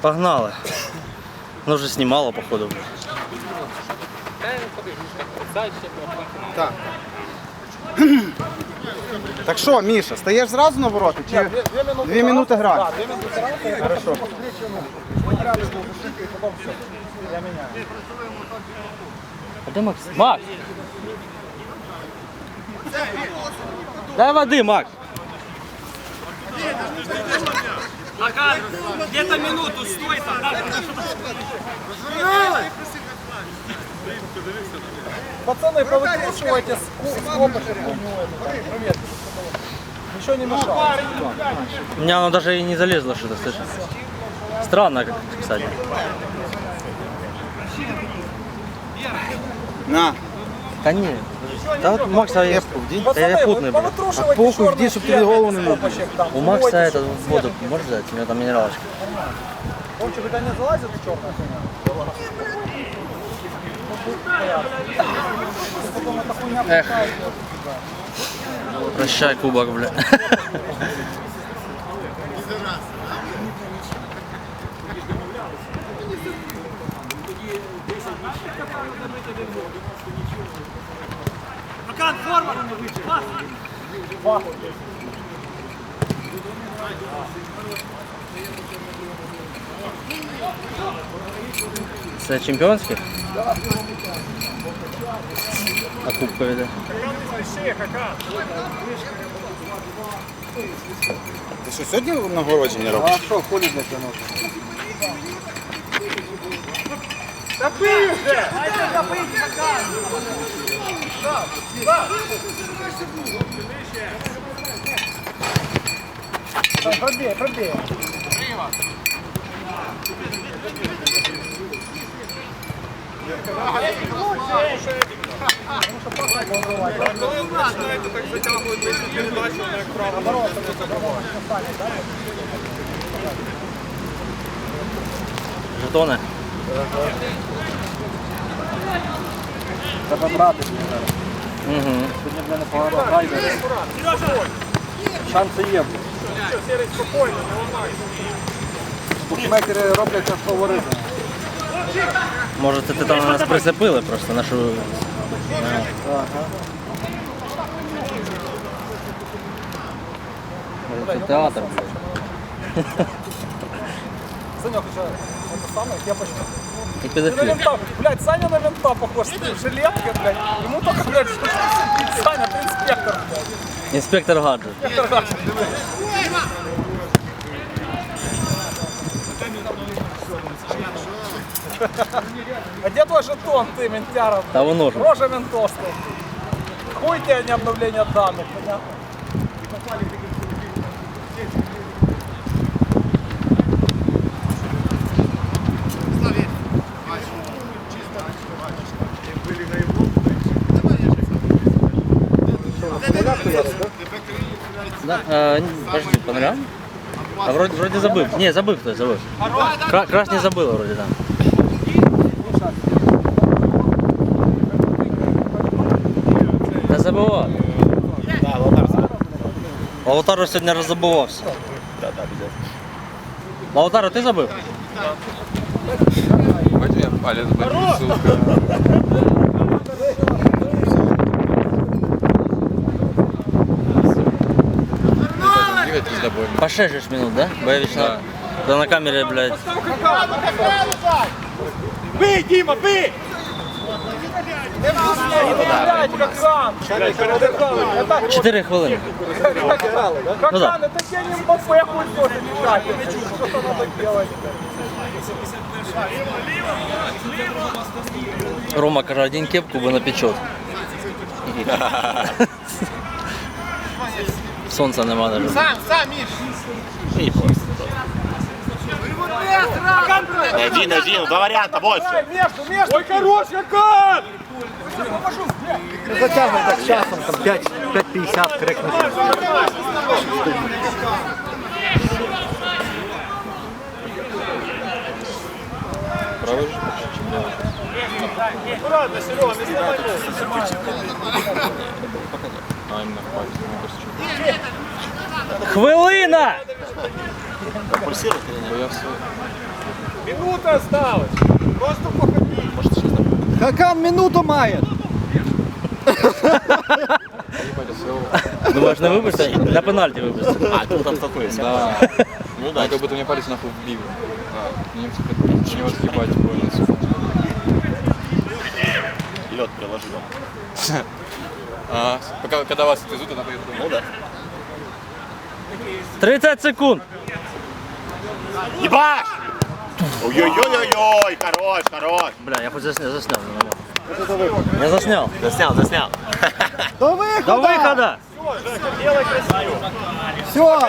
Погнали. Ну вже знімало, походу. Так. Так що, Міша, стаєш зразу на ворота? Чи дві минути грати? Хорошо. А де Макс? Макс! Дай води, Макс! Ага, где-то минуту стой там. Пацаны, повыкручивайте скобы, Привет. Ничего не мешает. У меня оно даже и не залезло что-то, слышишь? Странно, как, кстати. На. Да не. Да вот Макса я, да я Пацаны, путный, блядь. повытрушивайте похуй, иди, чтоб тебе голову не там. У Макса это воду можешь дать? У меня там минералочка. У тебя не залазит черная хуйня? Эх. Прощай, кубок, бля. Це чемпіонський? А кубкові де? Ти що, сьогодні нагородження робиш? А что, хули для Тянуть? Пробей, пробей. Жетони? Треба брати. Угу. Сьогодні в мене погано грає. Шанси є. Букмекери роблять як фаворити. Може це ти там нас прицепили просто нашу. Ага. Це театр. Санек уже это самое, кепочка. І Ты на педофіл. мента, блядь, Саня на мента похож, с жилеткой, блядь. Ему только, блядь, что Саня, ты инспектор, блядь. Інспектор гаджет. Инспектор Гачин. А где твой жетон, ты, ментяра? Та воно ж. Рожа ментовская. Хуй тебе не обновление данных, понятно? Да? Ні, подожди, понравилось? А вроде, вроде забыл. Не, забыл кто, забыл. Кра краш не забыл вроде, да. Та забывал. Лаутаро сьогодні роззабувався. Лаутаро, ти забив? Давайте я палец болит, сука. Пиздобольно. По 6 же ж минут, да? Боевич на... Да на камере, блядь. Бей, Дима, бей! 4 хвилини. как Ну да. ран, это тебе не Мбаппе хуй тоже бежать. Что надо делать? Рома каже, один кепку би напечет. Сонця нема навіть. Один, один, два варианта больше. Между, между. Ой, хорош, Якан! Затягивай так часом, там 5, 5.50 крикнуть. Правый Аккуратно, Серега, не сломай ногу. А, именно в пальце, мне кажется, чуть Хвилина! Пульсирует или нет? Боялся. Минута осталась. Просто походи. Хакан минуту має. Ебать, осел. Думаєш, не вибачте? На пенальті вибачте. А, тут там столкнулись. Да. Ну Он да. как будто мне палец нахуй вбил. Немцы хотят у него съебать больно, сука. Лед приложил. А, пока, когда вас отвезут, она поедет. Ну да. 30 секунд. Ебаш! Ой-ой-ой-ой-ой, хорош, хорош. Бля, я хоч засняв, засняв. Я засняв. Заснял, заснял. До виходу! До виходу! Все.